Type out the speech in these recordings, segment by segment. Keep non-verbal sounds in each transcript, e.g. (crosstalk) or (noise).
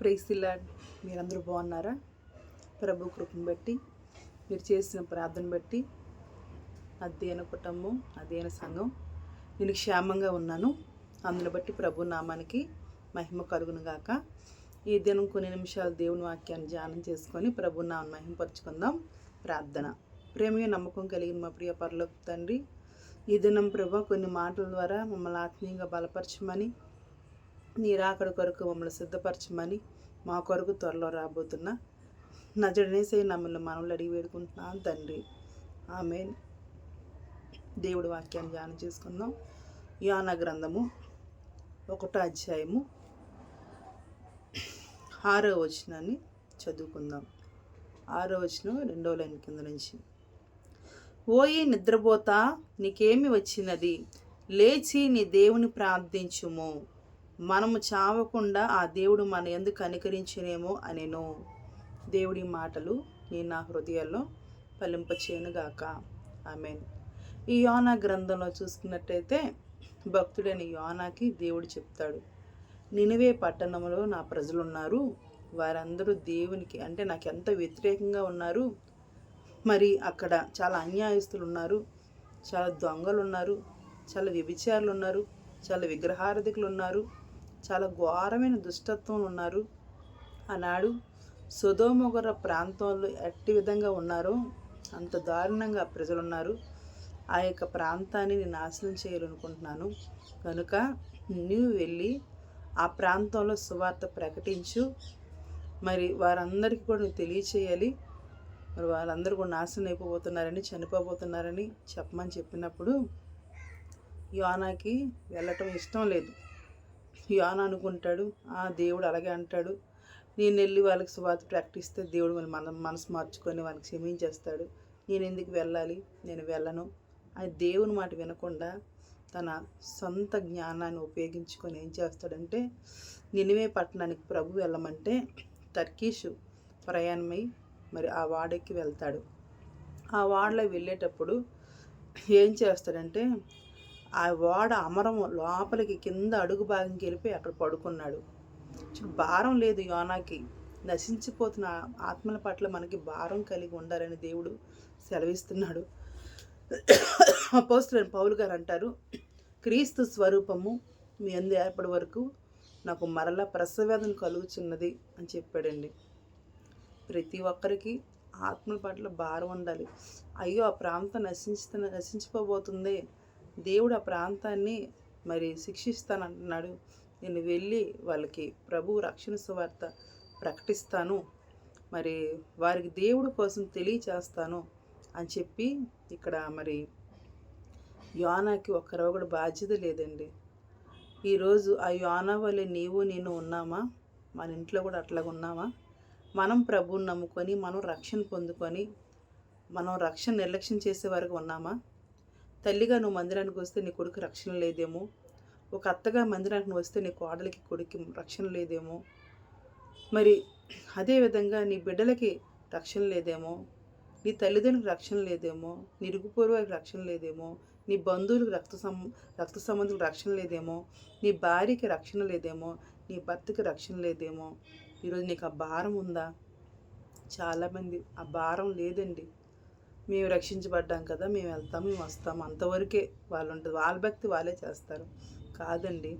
ప్రైసిల్లాడ్ మీరందరూ బాగున్నారా? ప్రభు కృపను బట్టి మీరు చేసిన ప్రార్థన బట్టి అధ్యయన కుటుంబం అధ్యయన సంఘం నేను క్షేమంగా ఉన్నాను. అందుని బట్టి ప్రభు నామానికి మహిమ కలుగును గాక. ఈ దినం కొన్ని నిమిషాలు దేవుని వాక్యాన్ని ధ్యానం చేసుకొని ప్రభు నామని మహిమపరుచుకుందాం. ప్రార్థన. ప్రేమగా నమ్మకం కలిగిన మా ప్రియ పరలోక తండ్రి ఈ దినం ప్రభు కొన్ని మాటల ద్వారా మమ్మల్ని ఆత్మీయంగా బలపరచమని నీ రాకడ కొరకు మమ్మల్ని సిద్ధపరచమని మా కొరకు త్వరలో రాబోతున్న నజడనేసే నమ్మల్ని మనల్ని అడిగి వేడుకుంటున్నాను తండ్రి. ఆమె దేవుడి వాక్యాన్ని ధ్యానం చేసుకుందాం. యాన గ్రంథము ఒకటో అధ్యాయము ఆరో వచనాన్ని చదువుకుందాం. ఆరో వచనం రెండో లైన్ కింద నుంచి. ఓయి నిద్రపోతా నీకేమి వచ్చినది? లేచి నీ దేవుని ప్రార్థించుము. మనము చావకుండా ఆ దేవుడు మన ఎందుకు కనికరించినేమో అనేను. దేవుడి మాటలు నేను నా హృదయాల్లో ఫలింపచేయనుగాక. ఆమెన్. ఈ యోనా గ్రంథంలో చూసుకున్నట్టయితే భక్తుడైన యోనాకి దేవుడు చెప్తాడు నినివే పట్టణంలో నా ప్రజలు ఉన్నారు వారందరూ దేవునికి అంటే నాకు ఎంత వ్యతిరేకంగా ఉన్నారు. మరి అక్కడ చాలా అన్యాయస్తులు ఉన్నారు చాలా దొంగలు ఉన్నారు చాలా వ్యభిచారులు ఉన్నారు చాలా విగ్రహారధికులు ఉన్నారు చాలా ఘోరమైన దుష్టత్వం ఉన్నారు. ఆనాడు సుధోమొగర ప్రాంతంలో ఎట్టి విధంగా ఉన్నారో అంత దారుణంగా ప్రజలు ఉన్నారు ఆ యొక్క ప్రాంతాన్ని నేను నాశనం చేయాలనుకుంటున్నాను. కనుక నువ్వు వెళ్ళి ఆ ప్రాంతంలో సువార్త ప్రకటించు. మరి వారందరికీ కూడా నువ్వు తెలియచేయాలి. మరి వాళ్ళందరూ కూడా నాశనం అయిపోతున్నారని చనిపోబోతున్నారని చెప్పమని చెప్పినప్పుడు యోనాకి వెళ్ళటం ఇష్టం లేదు. యోన అనుకుంటాడు. ఆ దేవుడు అలాగే అంటాడు. నేను వెళ్ళి వాళ్ళకి సువాత ప్రకటిస్తే దేవుడు మన మనసు మార్చుకొని వాళ్ళకి క్షమించేస్తాడు. నేను ఎందుకు వెళ్ళాలి? నేను వెళ్ళను. ఆ దేవుని మాట వినకుండా తన సొంత జ్ఞానాన్ని ఉపయోగించుకొని ఏం చేస్తాడంటే నినివే పట్టణానికి ప్రభు వెళ్ళమంటే తర్కీషు ప్రయాణమై మరి ఆ వాడెక్కి వెళ్తాడు. ఆ వాడలో వెళ్ళేటప్పుడు ఏం చేస్తాడంటే ఆ వాడ అమరము లోపలికి కింద అడుగు భాగంకి వెళ్ళిపోయి అక్కడ పడుకున్నాడు. భారం లేదు యోనాకి. నశించిపోతున్న ఆత్మల పట్ల మనకి భారం కలిగి ఉండాలని దేవుడు సెలవిస్తున్నాడు. అపోస్తులైన పౌలు గారు అంటారు క్రీస్తు స్వరూపము మీ అందు ఏర్పడి వరకు నాకు మరలా ప్రసవేదన కలుగుచున్నది అని చెప్పాడండి. ప్రతి ఒక్కరికి ఆత్మల పట్ల భారం ఉండాలి. అయ్యో ఆ ప్రాంతం నశించుతున్న నశించిపోబోతుంది. దేవుడు ఆ ప్రాంతాన్ని మరి శిక్షిస్తానంటున్నాడు నేను వెళ్ళి వాళ్ళకి ప్రభు రక్షణ సువార్త ప్రకటిస్తాను. మరి వారికి దేవుడి కోసం తెలియచేస్తాను అని చెప్పి ఇక్కడ మరి యోనాకి ఒక్కరవ కూడా బాధ్యత లేదండి. ఈరోజు ఆ యోనా వల్లే నీవు నేను ఉన్నామా? మన ఇంట్లో కూడా అట్లాగ ఉన్నామా? మనం ప్రభువుని నమ్ముకొని మనం రక్షణ పొందుకొని మనం రక్షణ నిర్లక్ష్యం చేసే వరకు ఉన్నామా? తల్లిగా నువ్వు మందిరానికి వస్తే నీ కొడుకు రక్షణ లేదేమో. ఒక అత్తగా మందిరానికి నువ్వు వస్తే నీ కోడలికి కొడుకు రక్షణ లేదేమో. మరి అదేవిధంగా నీ బిడ్డలకి రక్షణ లేదేమో. నీ తల్లిదండ్రులకు రక్షణ లేదేమో. నీ రక్షణ లేదేమో. నీ బంధువులకు రక్త సం రక్త సంబంధులకు రక్షణ లేదేమో. నీ భార్యకి రక్షణ లేదేమో. నీ భర్తకి రక్షణ లేదేమో. ఈరోజు నీకు ఆ భారం ఉందా? చాలామంది ఆ భారం లేదండి. మేము రక్షించబడ్డాం కదా మేము వెళ్తాం మేము వస్తాం. అంతవరకే వాళ్ళు ఉంటుంది. వాళ్ళ భక్తి వాళ్ళే చేస్తారు. కాదండి.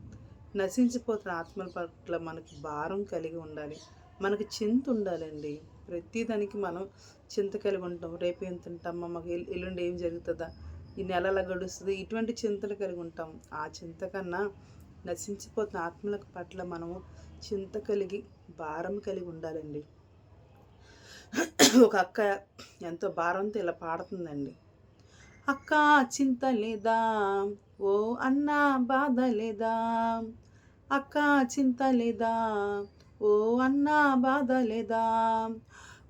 నశించిపోతున్న ఆత్మల పట్ల మనకి భారం కలిగి ఉండాలి. మనకి చింత ఉండాలండి. ప్రతిదానికి మనం చింత కలిగి ఉంటాం. రేపు ఏం తింటాం మాకు ఎల్లుండి ఏం జరుగుతుందా? ఈ నెల ఎలా గడుస్తుంది. ఇటువంటి చింతలు కలిగి ఉంటాం. ఆ చింత కన్నా నశించిపోతున్న ఆత్మల పట్ల మనము చింత కలిగి భారం కలిగి ఉండాలండి. (coughs) ఒక అక్క ఎంతో భారంతో ఇలా పాడుతుందండి. అక్క చింత లేదా ఓ అన్న బాధ లేదా అక్క చింత లేదా ఓ అన్న బాధ లేదా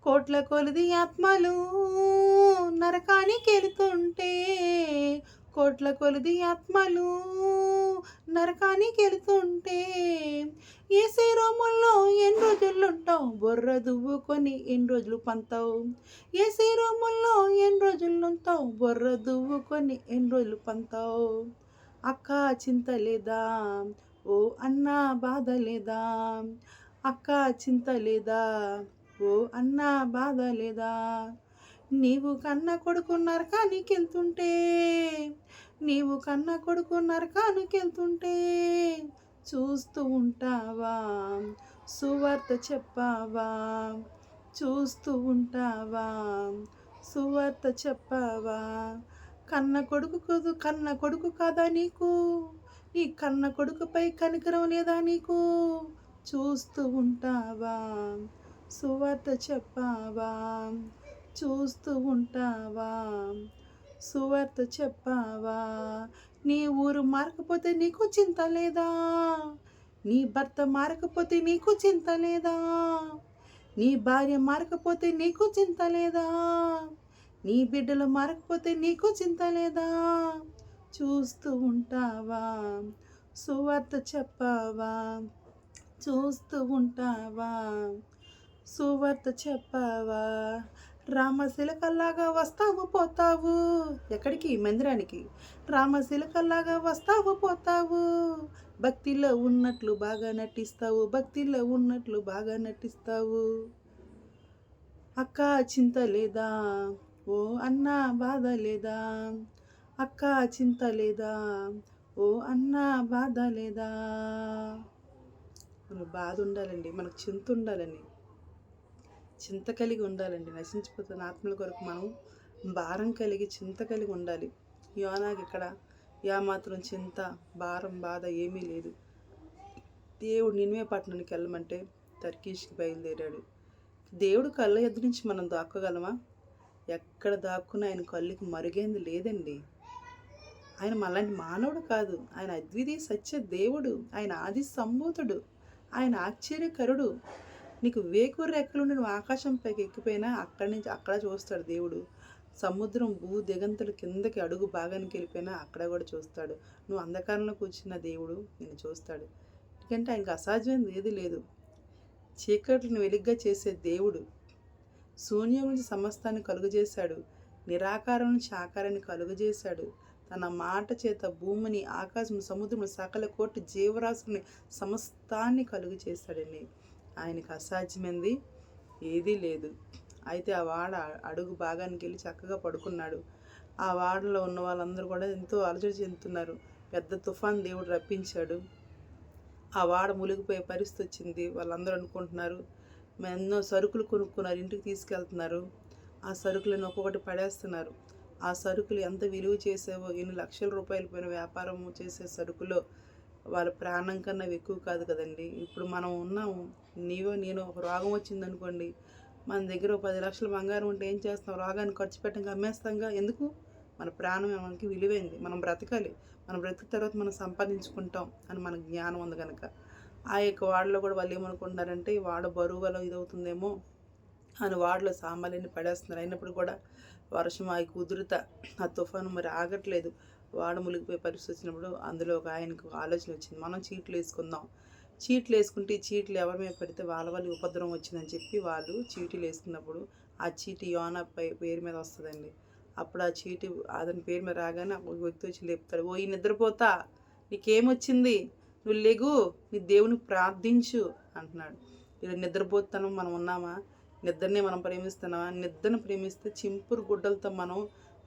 కోట్ల కొలిది ఆత్మలు నరకానికి వెళుతుంటే కోట్ల కొలిది ఆత్మలు నరకానికి వెళుతుంటే ఏసే రోజులుంటావు బొర్ర దువ్వుకొని ఎన్ని రోజులు పంతావు? ఏసీ రూముల్లో ఎన్ని రోజులు ఉంటావు బొర్ర దువ్వుకొని ఎన్ని రోజులు పంతావు? అక్క చింత లేదా ఓ అన్న బాధ లేదా అక్క చింత లేదా ఓ అన్న బాధ లేదా నీవు కన్న కొడుకు నరకానికెళ్తుంటే నీవు కన్న కొడుకు నరకానికెళ్తుంటే చూస్తూ ఉంటావా? సువార్త చెప్పావా? చూస్తూ ఉంటావా? సువార్త చెప్పావా? కన్న కొడుకు కదు కన్న కొడుకు కాదా నీకు? నీ కన్న కొడుకుపై కనికరం లేదా నీకు? చూస్తూ ఉంటావా? సువార్త చెప్పావా? చూస్తూ ఉంటావా? సువార్త చెప్పావా? నీ ఊరు మారకపోతే నీకు చింత లేదా? నీ భర్త మారకపోతే నీకు చింత లేదా? నీ భార్య మారకపోతే నీకు చింత లేదా? నీ బిడ్డలు మారకపోతే నీకు చింత లేదా? చూస్తూ ఉంటావా? సువార్త చెప్పావా? చూస్తూ ఉంటావా? సువార్త చెప్పావా? రామశిలకల్లాగా వస్తావు పోతావు. ఎక్కడికి? మందిరానికి. రామశిలకల్లాగా వస్తావు పోతావు. భక్తిలో ఉన్నట్లు బాగా నటిస్తావు భక్తిలో ఉన్నట్లు బాగా నటిస్తావు. అక్క చింత లేదా? ఓ అన్న బాధ లేదా? అక్క చింత లేదా? ఓ అన్న బాధ లేదా? మనకు బాధ ఉండాలండి మనకు చింత ఉండాలని. చింత కలిగి ఉండాలండి. నశించిపోతున్న ఆత్మల కొరకు మనం భారం కలిగి చింత కలిగి ఉండాలి. యోనాకి ఇక్కడ యా మాత్రం చింత భారం బాధ ఏమీ లేదు. దేవుడు నిన్వే పట్టణానికి వెళ్ళమంటే తర్కీష్కి బయలుదేరాడు. దేవుడు కళ్ళ ఎద్దు నుంచి మనం దాక్కగలమా? ఎక్కడ దాక్కున్నా ఆయన కళ్ళుకి మరుగేంది లేదండి. ఆయన మళ్ళంటి మానవుడు కాదు. ఆయన అద్వితీయ సత్య దేవుడు. ఆయన ఆది సంభూతుడు ఆయన ఆశ్చర్యకరుడు. నీకు వేకూరు రెక్కలుండి నువ్వు ఆకాశం పైకి ఎక్కిపోయినా అక్కడి నుంచి అక్కడ చూస్తాడు దేవుడు. సముద్రం భూ దిగంతుల కిందకి అడుగు భాగానికి వెళ్ళిపోయినా అక్కడ కూడా చూస్తాడు. నువ్వు అంధకారంలో కూర్చున్న దేవుడు నిన్ను చూస్తాడు. ఎందుకంటే ఆయనకు అసాధ్యమైనది ఏది లేదు. చీకట్లను వెలిగ్గా చేసే దేవుడు శూన్యం నుంచి సమస్తాన్ని కలుగజేశాడు. నిరాకారం నుంచి ఆకారాన్ని కలుగజేశాడు. తన మాట చేత భూమిని ఆకాశం సముద్రం సకల కోటి జీవరాశుల్ని సమస్తాన్ని కలుగు చేశాడండి ఆయనకు అసాధ్యమైంది ఏదీ లేదు. అయితే ఆ వాడ అడుగు భాగానికి వెళ్ళి చక్కగా పడుకున్నాడు. ఆ వాడలో ఉన్న వాళ్ళందరూ కూడా ఎంతో అలజడి చెందుతున్నారు. పెద్ద తుఫాన్ దేవుడు రప్పించాడు. ఆ వాడ మునిగిపోయే పరిస్థితి వచ్చింది. వాళ్ళందరూ అనుకుంటున్నారు "మేము ఎన్నో సరుకులు కొనుక్కున్నారు ఇంటికి తీసుకెళ్తున్నారు. ఆ సరుకులను ఒక్కొక్కటి పడేస్తున్నారు. ఆ సరుకులు ఎంత విలువ చేసేవో ఎన్ని లక్షల రూపాయలు పోయిన వ్యాపారం చేసే సరుకులో వాళ్ళ ప్రాణం కన్నా ఎక్కువ కాదు కదండి. ఇప్పుడు మనం ఉన్నాము నీవో నేను ఒక రోగం వచ్చిందనుకోండి మన దగ్గర ఒక పది లక్షలు బంగారం ఉంటే ఏం చేస్తాం? రోగాన్ని ఖర్చు పెట్టంగా అమ్మేస్తాంగా? ఎందుకు? మన ప్రాణం మనకి విలువైంది? మనం బ్రతకాలి. మనం బ్రతికిన తర్వాత మనం సంపాదించుకుంటాం అని మనకు జ్ఞానం ఉంది కనుక ఆ యొక్క వాడలో కూడా వాళ్ళు ఏమనుకుంటున్నారంటే ఈ వాడ బరువు వల్ల ఇదవుతుందేమో అని వాడలో సామాన్యాన్ని పడేస్తున్నారు. అయినప్పుడు కూడా వర్షం ఆ కుదురుత ఆ తుఫాను మరి ఆగట్లేదు. వాడ మునిగిపోయే పరిస్థితి వచ్చినప్పుడు అందులో ఒక ఆయనకు ఆలోచన వచ్చింది. మనం చీట్లు వేసుకుందాం. చీట్లు వేసుకుంటే చీట్లు ఎవరి మీద పెడితే వాళ్ళ వాళ్ళ ఉపద్రవం వచ్చిందని చెప్పి వాళ్ళు చీటీలు వేసుకున్నప్పుడు ఆ చీటి యోన పై పేరు మీద వస్తుందండి. అప్పుడు ఆ చీటి అతని పేరు మీద రాగానే ఒక వ్యక్తి వచ్చి లేపుతాడు. ఓ ఈ నిద్రపోతా. నీకేమొచ్చింది? నువ్వు లేగు. నీ దేవుని ప్రార్థించు అంటున్నాడు. ఇలా నిద్రపోతాను మనం ఉన్నామా? నిద్రనే మనం ప్రేమిస్తున్నామా? నిద్రను ప్రేమిస్తే చింపురు గుడ్డలతో మనం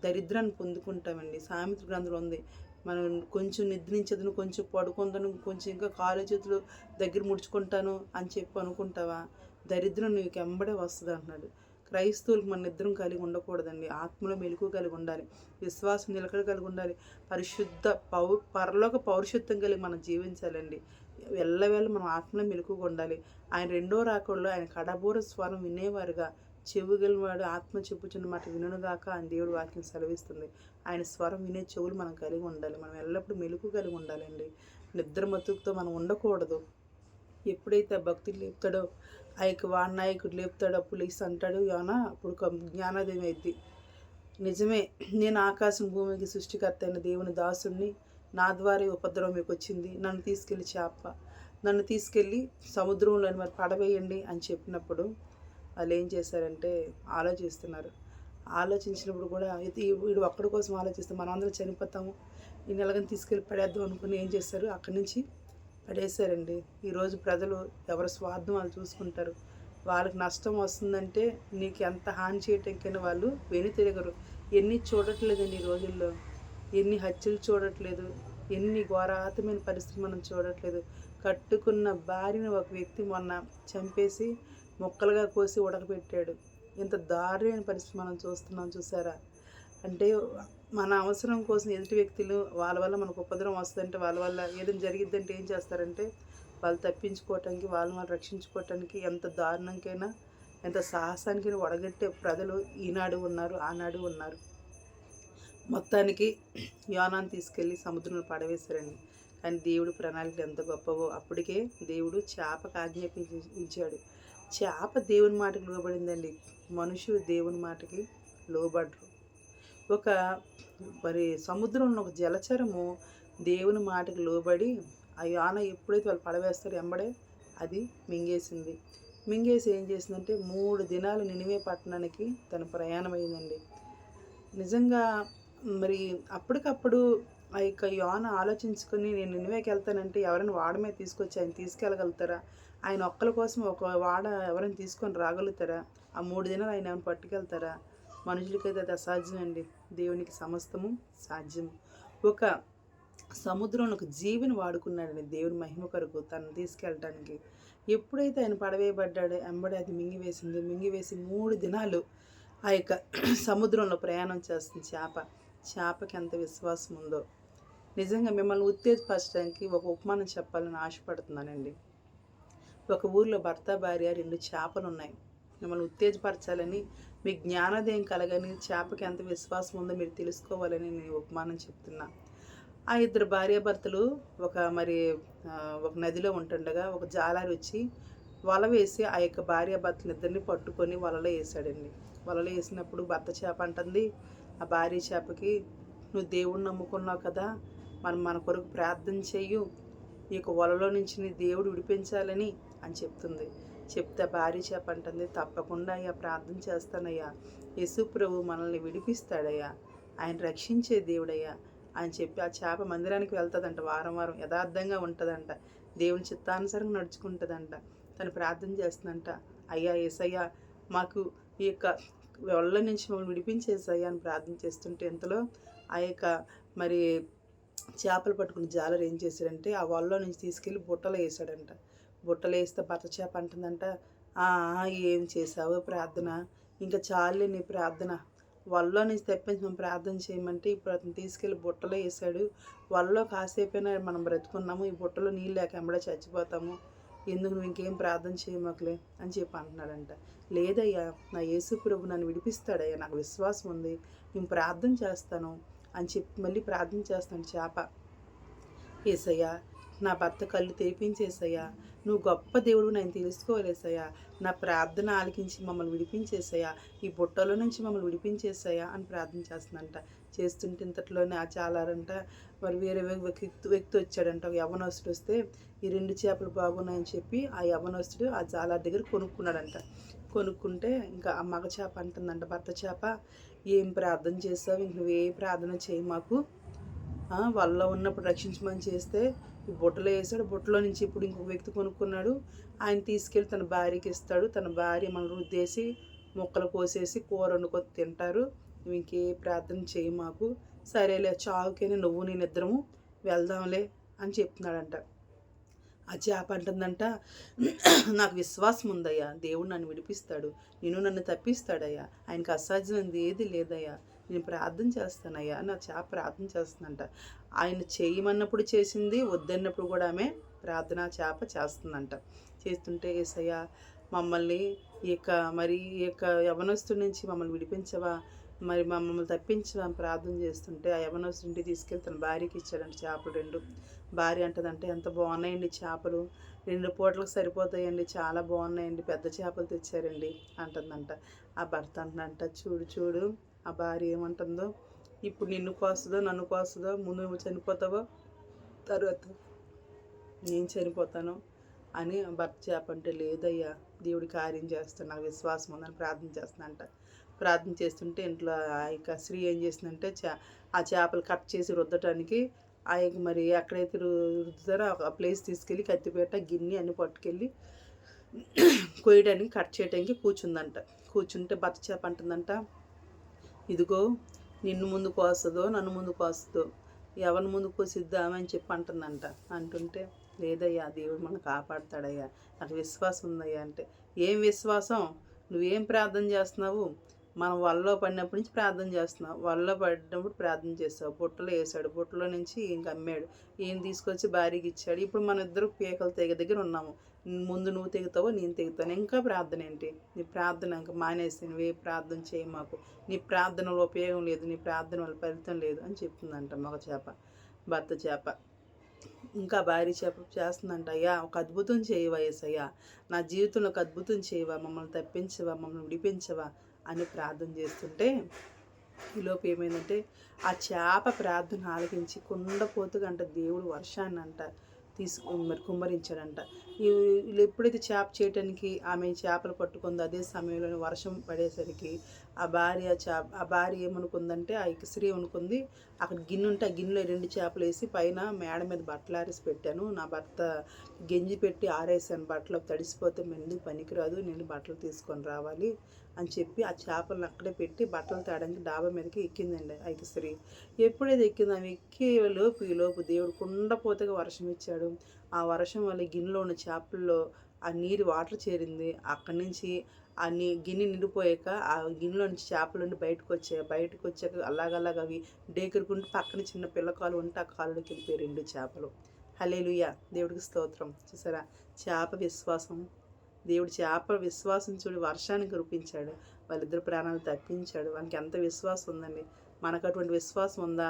దరిద్రాన్ని పొందుకుంటామండి. సామెత గ్రంథంలో ఉంది. మనం కొంచెం నిద్రించదును కొంచెం పడుకుందను కొంచెం ఇంకా కాలు చేతులు దగ్గర ముడుచుకుంటాను అని చెప్పి అనుకుంటావా? దరిద్రం నీకు ఎంబడే వస్తుంది అంటున్నాడు. క్రైస్తవులకు మన నిద్రం కలిగి ఉండకూడదండి. ఆత్మలో మెలకు కలిగి ఉండాలి. విశ్వాసం నిలకడ కలిగి ఉండాలి. పరిశుద్ధ పౌ పరలోక పౌరుషత్వం కలిగి మనం జీవించాలండి. వెళ్ళవేళ మనం ఆత్మలో మెలకుగా ఉండాలి. ఆయన రెండో రాకడలో ఆయన కడబోర స్వరం వినేవారుగా. చెవుగలవాడు ఆత్మ చెప్పుచున్న మాట వినుగాక అని దేవుడు వాక్యం సెలవిస్తుంది. ఆయన స్వరం వినే చెవులు మనం కలిగి ఉండాలి. మనం ఎల్లప్పుడూ మెలకు కలిగి ఉండాలండి. నిద్ర మతుకుతో మనం ఉండకూడదు. ఎప్పుడైతే ఆ లేపుతాడో ఆ యొక్క వాడి నాయకుడు లేపుతాడో అప్పుడు అంటాడు యోనా అప్పుడు ఒక జ్ఞానోదయం అయింది నిజమే నేను ఆకాశం భూమికి సృష్టికర్త అయిన దేవుని దాసుడిని నా ద్వారా ఉపద్రవం మీకు వచ్చింది. నన్ను తీసుకెళ్ళి చేప. నన్ను తీసుకెళ్ళి సముద్రంలో మరి పడవేయండి అని చెప్పినప్పుడు వాళ్ళు ఏం చేశారంటే ఆలోచిస్తున్నారు. ఆలోచించినప్పుడు కూడా అయితే వీడు ఒక్కడి కోసం ఆలోచిస్తే మనం అందరం చనిపోతాము. ఈ నెలగని తీసుకెళ్ళి పడేద్దాం అనుకుని ఏం చేస్తారు అక్కడి నుంచి పడేశారండి. ఈరోజు ప్రజలు ఎవరి స్వార్థం వాళ్ళు చూసుకుంటారు. వాళ్ళకి నష్టం వస్తుందంటే నీకు ఎంత హాని చేయటానికైనా వాళ్ళు వెను తిరగరు. ఎన్ని చూడట్లేదండి ఈ రోజుల్లో. ఎన్ని హత్యలు చూడట్లేదు. ఎన్ని ఘోరాతమైన పరిస్థితి మనం చూడట్లేదు. కట్టుకున్న భార్యను ఒక వ్యక్తి మొన్న చంపేసి ముక్కలుగా కోసి ఉడకబెట్టాడు. ఇంత దారుణమైన పరిస్థితి మనం చూస్తున్నాం చూసారా? అంటే మన అవసరం కోసం ఎదుటి వ్యక్తులు వాళ్ళ వల్ల మనకు ఉపద్రవం వస్తుందంటే వాళ్ళ వల్ల ఏదైనా జరిగిద్దంటే ఏం చేస్తారంటే వాళ్ళు తప్పించుకోవటానికి వాళ్ళని వాళ్ళు రక్షించుకోవటానికి ఎంత దారుణంకైనా ఎంత సాహసానికైనా వడగట్టే ప్రజలు ఈనాడు ఉన్నారు ఆనాడు ఉన్నారు. మొత్తానికి యోనాన్ని తీసుకెళ్ళి సముద్రంలో పడవేశారండి. కానీ దేవుడు ప్రణాళికలు ఎంత గొప్పవో అప్పటికే దేవుడు చేపకు ఆజ్ఞాపించాడు చేప దేవుని మాటకి లోబడిందండి. మనుషులు దేవుని మాటకి లోబడరు. ఒక మరి సముద్రంలో ఒక జలచరము దేవుని మాటకి లోబడి ఆ యాన ఎప్పుడైతే వాళ్ళు పడవేస్తారో ఎంబడే అది మింగేసింది. మింగేసి ఏం చేసిందంటే మూడు దినాలు నినివే పట్టణానికి తన ప్రయాణం అయిందండి నిజంగా మరి అప్పటికప్పుడు ఆ యొక్క యోన ఆలోచించుకొని నేను నినివేకి వెళ్తానంటే ఎవరైనా వాడమే తీసుకొచ్చి ఆయన తీసుకెళ్ళగలుగుతారా? ఆయన ఒక్కల కోసం ఒక వాడ ఎవరైనా తీసుకొని రాగలుగుతారా? ఆ మూడు దినాలు ఆయన ఏమైనా పట్టుకెళ్తారా? మనుషులకైతే అది అసాధ్యం అండి దేవునికి సమస్తము సాధ్యము ఒక సముద్రంలో ఒక జీవిని వాడుకున్నాడండి దేవుని మహిమ కొరకు తను తీసుకెళ్ళటానికి. ఎప్పుడైతే ఆయన పడవేయబడ్డాడో ఎంబడి అది మింగివేసింది. మింగివేసి మూడు దినాలు ఆ యొక్క సముద్రంలో ప్రయాణం చేస్తుంది చేప. చేపకి ఎంత విశ్వాసం ఉందో నిజంగా మిమ్మల్ని ఉత్తేజపరచడానికి ఒక ఉపమానం చెప్పాలని ఆశపడుతున్నానండి. ఒక ఊర్లో భర్త భార్య రెండు చేపలు ఉన్నాయి మిమ్మల్ని ఉత్తేజపరచాలని మీ జ్ఞానోదయం కలగని చేపకి ఎంత విశ్వాసం ఉందో మీరు తెలుసుకోవాలని నేను ఉపమానం చెప్తున్నా. ఆ ఇద్దరు భార్యాభర్తలు ఒక మరి ఒక నదిలో ఉంటుండగా ఒక జాలారి వచ్చి వల వేసి ఆ యొక్క భార్యాభర్తలు ఇద్దరిని పట్టుకొని వలలో వేసాడండి వలలో వేసినప్పుడు భర్త చేప అంటుంది ఆ భార్య చేపకి నువ్వు దేవుణ్ణి నమ్ముకున్నావు కదా మనం మన కొరకు ప్రార్థన చెయ్యు ఈ యొక్క వలలో నుంచి నీ దేవుడు విడిపించాలని అని చెప్తుంది. చెప్తే భార్య చేప అంటుంది తప్పకుండా అయ్యా ప్రార్థన చేస్తానయ్యా. యేసు ప్రభు మనల్ని విడిపిస్తాడయ్యా. ఆయన రక్షించే దేవుడయ్యా అని చెప్పి ఆ చేప మందిరానికి వెళ్తుందంట. వారం వారం యథార్థంగా ఉంటుందంట. దేవుని చిత్తానుసారంగా నడుచుకుంటుందంట. తను ప్రార్థన చేస్తుందంట అయ్యా ఏసయ్యా మాకు ఈ యొక్క వాళ్ళ నుంచి మమ్మల్ని విడిపించేసయ్యా అని ప్రార్థన చేస్తుంటే ఇంతలో ఆ యొక్క మరి చేపలు పట్టుకుని జాలర్ ఏం చేశాడంటే ఆ వల్లో నుంచి తీసుకెళ్ళి బుట్టలో వేసాడంట బుట్టలు వేస్తే బట్ట చేప అంటుందంట "ఆ, ఏం చేసావు ప్రార్థన. ఇంకా చాలే నీ ప్రార్థన. వలలో నుంచి తెప్పించి మనం ప్రార్థన చేయమంటే ఇప్పుడు అతను తీసుకెళ్ళి బుట్టలో వేసాడు వల్లో కాసేపైనా మనం బ్రతుకున్నాము. ఈ బుట్టలో నీళ్ళు లేక ఎంబడే చచ్చిపోతాము. ఎందుకు నువ్వు ఇంకేం ప్రార్థన చేయమకలే? అని చెప్పి అంటున్నాడంట. లేదయ్యా నా యేసు ప్రభు నన్ను విడిపిస్తాడయ్యా. నాకు విశ్వాసం ఉంది. నేను ప్రార్థన చేస్తాను. అని చెప్పి మళ్ళీ ప్రార్థన చేస్తాను చేప. ఏసయ్యా నా భర్త కళ్ళు తెరిపించేసయ్యా నువ్వు గొప్ప దేవుడు నేను తెలుసుకోలేసయ్యా నా ప్రార్థన ఆలకించి మమ్మల్ని విడిపించేసయ్యా ఈ బుట్టలో నుంచి మమ్మల్ని విడిపించేసయ్యా అని ప్రార్థన చేస్తుందంట. చేస్తుంటే ఇంతట్లోనే ఆ చాలారంట మరి వేరే వ్యక్తి వ్యక్తి వచ్చాడంట ఒక యవనస్తుడు వస్తే ఈ రెండు చేపలు బాగున్నాయని చెప్పి ఆ యవనస్తుడు ఆ జాలార్ దగ్గర కొనుక్కున్నాడంట. కొనుక్కుంటే ఇంకా ఆ మగ చేప అంటుందంట భర్త చేప ఏం ప్రార్థన చేసావు ఇంక నువ్వు ఏ ప్రార్థన చేయి మాకు. వాళ్ళ ఉన్నప్పుడు రక్షించమని చేస్తే ఈ బుట్టలో వేసాడు. బుట్టలో నుంచి ఇప్పుడు ఇంకొక వ్యక్తి కొనుక్కున్నాడు. ఆయన తీసుకెళ్ళి తన భార్యకి ఇస్తాడు. తన భార్య మన రుద్దేసి ముక్కలు కోసేసి కూర వండుకొని తింటారు. నువ్వు ఇంకే ప్రార్థన చేయి మాకు. సరేలే చావుకైనా నువ్వు నేను ఇద్దరము వెళ్దాంలే అని చెప్తున్నాడంట. ఆ చేప అంటుందంట నాకు విశ్వాసం ఉందయ్యా దేవుడు నన్ను విడిపిస్తాడు నేను నన్ను తప్పిస్తాడయ్యా ఆయనకు అసాధ్యమైనది ఏది లేదయ్యా నేను ప్రార్థన చేస్తానయ్యా నా చేప ప్రార్థన చేస్తుందంట. ఆయన చేయమన్నప్పుడు చేసింది వద్దన్నప్పుడు కూడా ఆమె ప్రార్థన చేప చేస్తుందంట. చేస్తుంటే ఏసయ్యా మమ్మల్ని ఈ యొక్క మరి ఈ యొక్క యవనస్తుడి నుంచి మమ్మల్ని విడిపించవా మరి మమ్మల్ని తప్పించవా ప్రార్థన చేస్తుంటే ఆ యవనస్తుడిని తీసుకెళ్ళి తన భార్యకి ఇచ్చాడంట చేపలు రెండు. భార్య అంటదంటే ఎంత బాగున్నాయండి చేపలు. రెండు పూటలకు సరిపోతాయండి. చాలా బాగున్నాయండి. పెద్ద చేపలు తెచ్చారండి అంటుందంట. ఆ భర్త అంటుందంట చూడు చూడు ఆ భార్య ఏమంటుందో? ఇప్పుడు నిన్ను కోస్తుందో నన్ను కోస్తుందో? ముందు నువ్వు చనిపోతావో? తర్వాత నేను చనిపోతాను అని భర్త చేపంటే లేదయ్యా దేవుడి కార్యం చేస్తాను నాకు విశ్వాసం ఉందని ప్రార్థన చేస్తానంట ప్రార్థన చేస్తుంటే ఇంట్లో ఆ యొక్క స్త్రీ ఏం చేసిందంటే చే ఆ చేపలు కట్ చేసి రుద్దటానికి ఆ మరి ఎక్కడైతే రుద్దుతారో ఆ ప్లేస్ తీసుకెళ్ళి కత్తిపేట గిన్నె అన్ని పట్టుకెళ్ళి కొయ్యడానికి కట్ చేయడానికి కూర్చుందంట. కూర్చుంటే బత్త చేప అంటుందంట ఇదిగో నిన్ను ముందు కోస్తుందో నన్ను ముందు కోస్తుందో ఎవరిని ముందు కోసిద్దామని అని చెప్పి అంటుందంట. అంటుంటే లేదయ్యా దేవుడు మనం కాపాడుతాడయ్యా నాకు విశ్వాసం ఉందయ్యా అంటే ఏం విశ్వాసం? నువ్వేం ప్రార్థన చేస్తున్నావు? మనం వల్ల పడినప్పటి నుంచి ప్రార్థన చేస్తున్నావు వల్ల పడినప్పుడు ప్రార్థన చేస్తావు. బుట్టలో వేసాడు. బుట్టలో నుంచి ఇంక అమ్మాడు. ఏం తీసుకొచ్చి భార్యకి ఇచ్చాడు. ఇప్పుడు మన ఇద్దరు పీకలు తెగ దగ్గర ఉన్నాము. ముందు నువ్వు తెగుతావో నేను తెగుతాను. ఇంకా ప్రార్థన ఏంటి? నీ ప్రార్థన ఇంకా మానేసి నువ్వే ప్రార్థన చేయి మాకు. నీ ప్రార్థనలో ఉపయోగం లేదు. నీ ప్రార్థన వల్ల ఫలితం లేదు అని చెప్తుందంట మగ చేప భర్త చేప. ఇంకా భార్య చేప చేస్తుందంట అయ్యా ఒక అద్భుతం చేయవా అయ్యా నా జీవితంలో ఒక అద్భుతం చేయవా? మమ్మల్ని తప్పించవా? మమ్మల్ని విడిపించవా? అని ప్రార్థన చేస్తుంటే ఈలోపు ఏమైందంటే ఆ చేప ప్రార్థన ఆలకించి కుండపోతుగా అంట దేవుడు వర్షాన్ని అంట తీసుకు మరి కుమ్మరించాడంట. వీళ్ళు ఎప్పుడైతే చేప చేయటానికి ఆమె చేపలు పట్టుకుందో అదే సమయంలో వర్షం పడేసరికి ఆ భార్య చేప ఆ భార్య ఏమనుకుందంటే ఆ యొక్క స్త్రీ అనుకుంది అక్కడ గిన్నె ఉంటే ఆ గిన్నెలో రెండు చేపలు వేసి పైన మేడ మీద బట్టలు ఆరేసి పెట్టాను. నా భర్త గెంజి పెట్టి ఆరేసాను బట్టలు తడిసిపోతే మెందుకు పనికిరాదు నేను బట్టలు తీసుకొని రావాలి అని చెప్పి ఆ చేపలను అక్కడే పెట్టి బట్టలు తేడానికి డాబా మీదకి ఎక్కిందండి ఆ యొక్క ఎప్పుడైతే ఎక్కింది ఆమె ఎక్కే లోపు ఈ లోపు దేవుడు కుండపోతగా వర్షం ఇచ్చాడు. ఆ వర్షం వల్ల గిన్నెలో ఉన్న చేపల్లో ఆ నీరు వాటర్ చేరింది. అక్కడి నుంచి ఆ నీ గిన్నె నిండిపోయాక ఆ గిన్నెలో నుంచి చేపలు బయటకు వచ్చాయి బయటకు వచ్చాక అలాగలాగ అవి డేకరుకుంటూ పక్కన చిన్న పిల్లకాలు ఉంటే ఆ కాలులోకి వెళ్ళిపోయి రెండు చేపలు. హలేలుయ దేవుడికి స్తోత్రం. చూసారా? చేప విశ్వాసం. దేవుడు చేప విశ్వాసం చూడి వర్షాన్ని కురిపించాడు. వాళ్ళిద్దరు ప్రాణాలు తప్పించాడు. వాళ్ళకి ఎంత విశ్వాసం ఉందండి? మనకు అటువంటి విశ్వాసం ఉందా?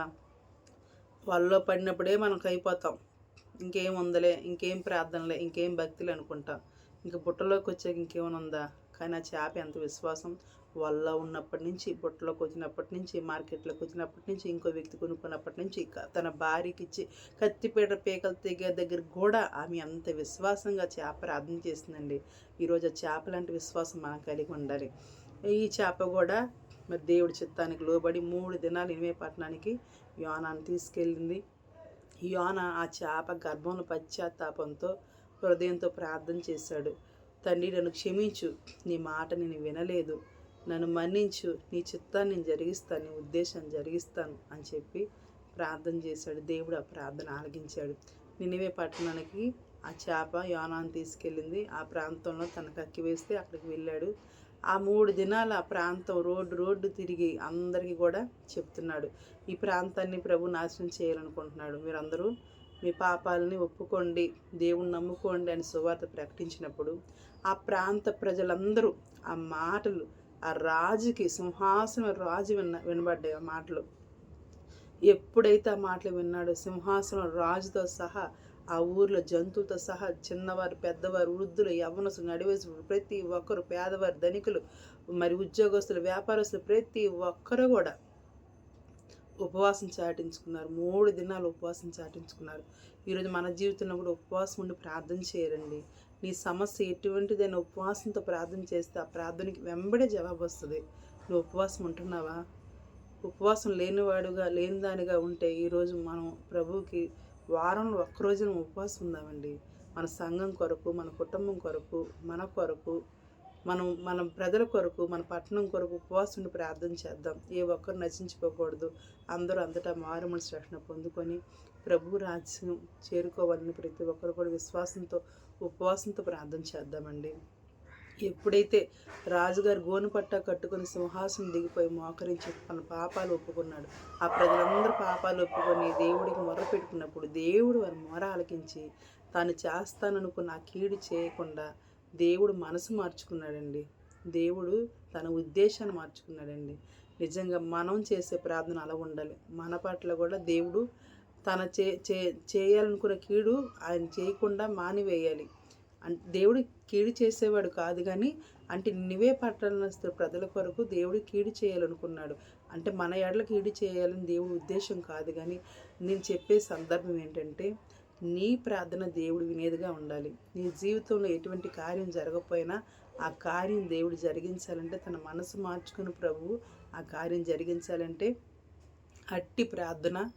వాళ్ళలో పడినప్పుడే మనకు అయిపోతాం ఇంకేం ఉందలే ఇంకేం ప్రార్థనలే ఇంకేం భక్తులు అనుకుంటాం. ఇంక బుట్టలోకి వచ్చాక ఇంకేమైనా ఉందా? కానీ ఆ చేప ఎంత విశ్వాసం వల్ల ఉన్నప్పటి నుంచి బుట్టలోకి వచ్చినప్పటి నుంచి మార్కెట్లోకి వచ్చినప్పటి నుంచి ఇంకో వ్యక్తి కొనుక్కున్నప్పటి నుంచి తన భార్యకి ఇచ్చి కత్తిపేట పీకలు తెగే దగ్గర కూడా ఆమె అంత విశ్వాసంగా చేప ప్రార్థన చేసిందండి. ఈరోజు ఆ చేప లాంటి విశ్వాసం మనం కలిగి ఉండాలి. ఈ చేప కూడా మరి దేవుడి చిత్తానికి లోబడి మూడు దినాలు ఇనిమే పట్టణానికి యోనాన్ని తీసుకెళ్ళింది. యోన ఆ చేప గర్భంలో పశ్చాత్తాపంతో హృదయంతో ప్రార్థన చేశాడు. తండ్రి నన్ను క్షమించు. నీ మాట నేను వినలేదు. నన్ను మన్నించు. నీ చిత్తాన్ని నేను జరిగిస్తాను. నీ ఉద్దేశాన్ని జరిగిస్తాను అని చెప్పి ప్రార్థన చేశాడు. దేవుడు ఆ ప్రార్థన ఆలగించాడు నినివే పట్టణానికి ఆ చేప యోనాన్ని తీసుకెళ్ళింది. ఆ ప్రాంతంలో తన కక్కి వేస్తే అక్కడికి వెళ్ళాడు. ఆ మూడు దినాలు ఆ ప్రాంతం రోడ్డు రోడ్డు తిరిగి అందరికీ కూడా చెప్తున్నాడు. ఈ ప్రాంతాన్ని ప్రభు నాశనం చేయాలనుకుంటున్నాడు. మీరందరూ మీ పాపాలని ఒప్పుకోండి దేవుణ్ణి నమ్ముకోండి అని సువార్త ప్రకటించినప్పుడు ఆ ప్రాంత ప్రజలందరూ ఆ మాటలు ఆ రాజుకి సింహాసనం రాజు విన్న వినబడ్డాయి ఆ మాటలు. ఎప్పుడైతే ఆ మాటలు విన్నాడో సింహాసనం రాజుతో సహా ఆ ఊర్లో జంతువులతో సహా చిన్నవారు పెద్దవారు వృద్ధులు యవనసులు నడివేసులు ప్రతి ఒక్కరు పేదవారు ధనికులు మరి ఉద్యోగస్తులు వ్యాపారస్తులు ప్రతి ఒక్కరు కూడా ఉపవాసం చాటించుకున్నారు. మూడు దినాలు ఉపవాసం చాటించుకున్నారు. ఈరోజు మన జీవితంలో కూడా ఉపవాసం ఉండి ప్రార్థన చేయరండి. నీ సమస్య ఎటువంటిదైనా ఉపవాసంతో ప్రార్థన చేస్తే ఆ ప్రార్థనకి వెంబడే జవాబు వస్తుంది. నువ్వు ఉపవాసం ఉంటున్నావా? ఉపవాసం లేనివాడుగా లేని దానిగా ఉంటే ఈరోజు మనం ప్రభువుకి వారంలో ఒక్కరోజున ఉపవాసం ఉందామండి. మన సంఘం కొరకు మన కుటుంబం కొరకు మన కొరకు మనం మన ప్రజల కొరకు మన పట్టణం కొరకు ఉపవాసం ప్రార్థన చేద్దాం. ఏ ఒక్కరు నశించుకోకూడదు అందరూ అంతటా మారుమనసు రక్షణ పొందుకొని ప్రభు రాజ్యం చేరుకోవాలని ప్రతి ఒక్కరు కూడా విశ్వాసంతో ఉపవాసంతో ప్రార్థన చేద్దామండి. ఎప్పుడైతే రాజుగారు గోను పట్ట కట్టుకుని సింహాసనం దిగిపోయి మోకరించి తన పాపాలు ఒప్పుకున్నాడు ఆ ప్రజలందరూ పాపాలు ఒప్పుకొని దేవుడికి మొర పెట్టుకున్నప్పుడు దేవుడు వారి మొర ఆలకించి తాను చేస్తాననుకున్న ఆ కీడు చేయకుండా దేవుడు మనసు మార్చుకున్నాడండి. దేవుడు తన ఉద్దేశాన్ని మార్చుకున్నాడండి. నిజంగా మనం చేసే ప్రార్థన అలా ఉండాలి. మన పట్ల కూడా దేవుడు తన చే చే- చేయాలనుకున్న కీడు ఆయన చేయకుండా మానివేయాలి. అంటే దేవుడు కీడు చేసేవాడు కాదు కానీ అంటే నివే పట్టణస్థ ప్రజల కొరకు దేవుడు కీడు చేయాలనుకున్నాడు. అంటే మన ఎడల కీడు చేయాలని దేవుడి ఉద్దేశం కాదు కానీ నేను చెప్పే సందర్భం ఏంటంటే నీ ప్రార్థన దేవుడు వినేదిగా ఉండాలి. నీ జీవితంలో ఎటువంటి కార్యం జరగకపోయినా ఆ కార్యం దేవుడు జరిగించాలంటే తన మనసు మార్చుకుని ప్రభువు ఆ కార్యం జరిగించాలంటే అట్టి ప్రార్థన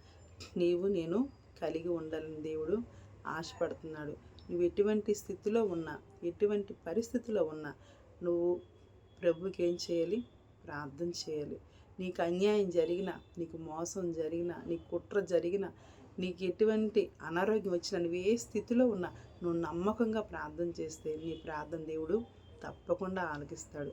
నీవు నేను కలిగి ఉండాలని దేవుడు ఆశపడుతున్నాడు. నువ్వు ఎటువంటి స్థితిలో ఉన్నా ఎటువంటి పరిస్థితిలో ఉన్నా నువ్వు ప్రభుకి ఏం చేయాలి? ప్రార్థన చేయాలి. నీకు అన్యాయం జరిగినా నీకు మోసం జరిగినా నీకు కుట్ర జరిగినా నీకు ఎటువంటి అనారోగ్యం వచ్చినా నువ్వు ఏ స్థితిలో ఉన్నా నువ్వు నమ్మకంగా ప్రార్థన చేస్తే నీ ప్రార్థన దేవుడు తప్పకుండా ఆలకిస్తాడు.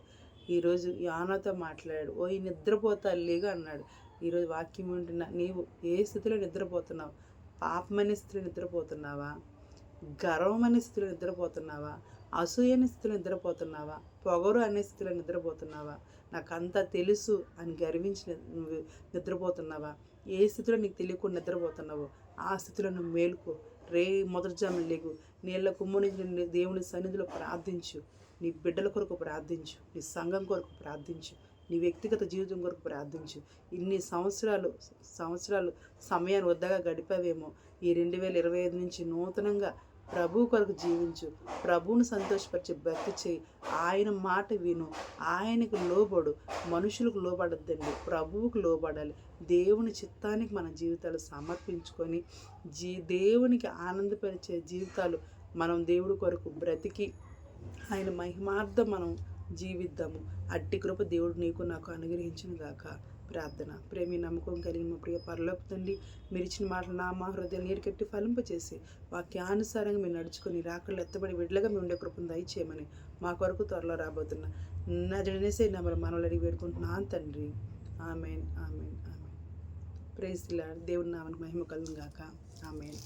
ఈరోజు యానతో మాట్లాడాడు ఓ ఈ నిద్రపోతా లేగా అన్నాడు. ఈరోజు వాక్యం ఉంటున్నా నీవు ఏ స్థితిలో నిద్రపోతున్నావు? పాపమనే స్థితిలో నిద్రపోతున్నావా? గర్వం అనే స్థితిలో నిద్రపోతున్నావా? అసూయ అనే స్థితిలో నిద్రపోతున్నావా? పొగరు అనే స్థితిలో నిద్రపోతున్నావా? నాకు తెలుసు అని గర్వించి నువ్వు నిద్రపోతున్నావా? ఏ స్థితిలో నీకు తెలియకుండా నిద్రపోతున్నావో ఆ స్థితిలో నువ్వు మేలుకో. రే మొదటి జామున నీళ్ళ కుమ్మని దేవుని సన్నిధిలో ప్రార్థించు. నీ బిడ్డల కొరకు ప్రార్థించు. నీ సంఘం కొరకు ప్రార్థించు. నీ వ్యక్తిగత జీవితం కొరకు ప్రార్థించు. ఇన్ని సంవత్సరాలు సంవత్సరాలు సమయాన్ని వద్దగా గడిపావేమో. ఈ రెండు వేల ఇరవై ఐదు నుంచి నూతనంగా ప్రభు కొరకు జీవించు. ప్రభువును సంతోషపరిచే భక్తి చేయి. ఆయన మాట విను. ఆయనకు లోబడు. మనుషులకు లోబడద్దండి. ప్రభువుకు లోబడాలి. దేవుని చిత్తానికి మన జీవితాలు సమర్పించుకొని జీ దేవునికి ఆనందపరిచే జీవితాలు మనం దేవుడి కొరకు బ్రతికి ఆయన మహిమార్థం మనం జీవిద్దాము. అట్టి కృప దేవుడు నీకు నాకు అనుగ్రహించిన గాక ప్రార్థన. ప్రేమి నమ్మకం కలిగిన మా ప్రియ పరలోపు తండ్రి మీరు ఇచ్చిన మాటలు నా మా హృదయం నీరుకెట్టి ఫలింపచేసి వాక్యానుసారంగా మీరు నడుచుకొని రాకళ్ళు ఎత్తబడి విడ్లగా మేము ఉండే కృపను దయచేయమని మా కొరకు త్వరలో రాబోతున్న నా జడనేసే నమ్మలు అడిగి వేడుకుంటున్నాను తండ్రి. Amen amen amen. ప్రేస్ దేవుని నామనికి మహిమ కలుగును గాక. ఆమెన్.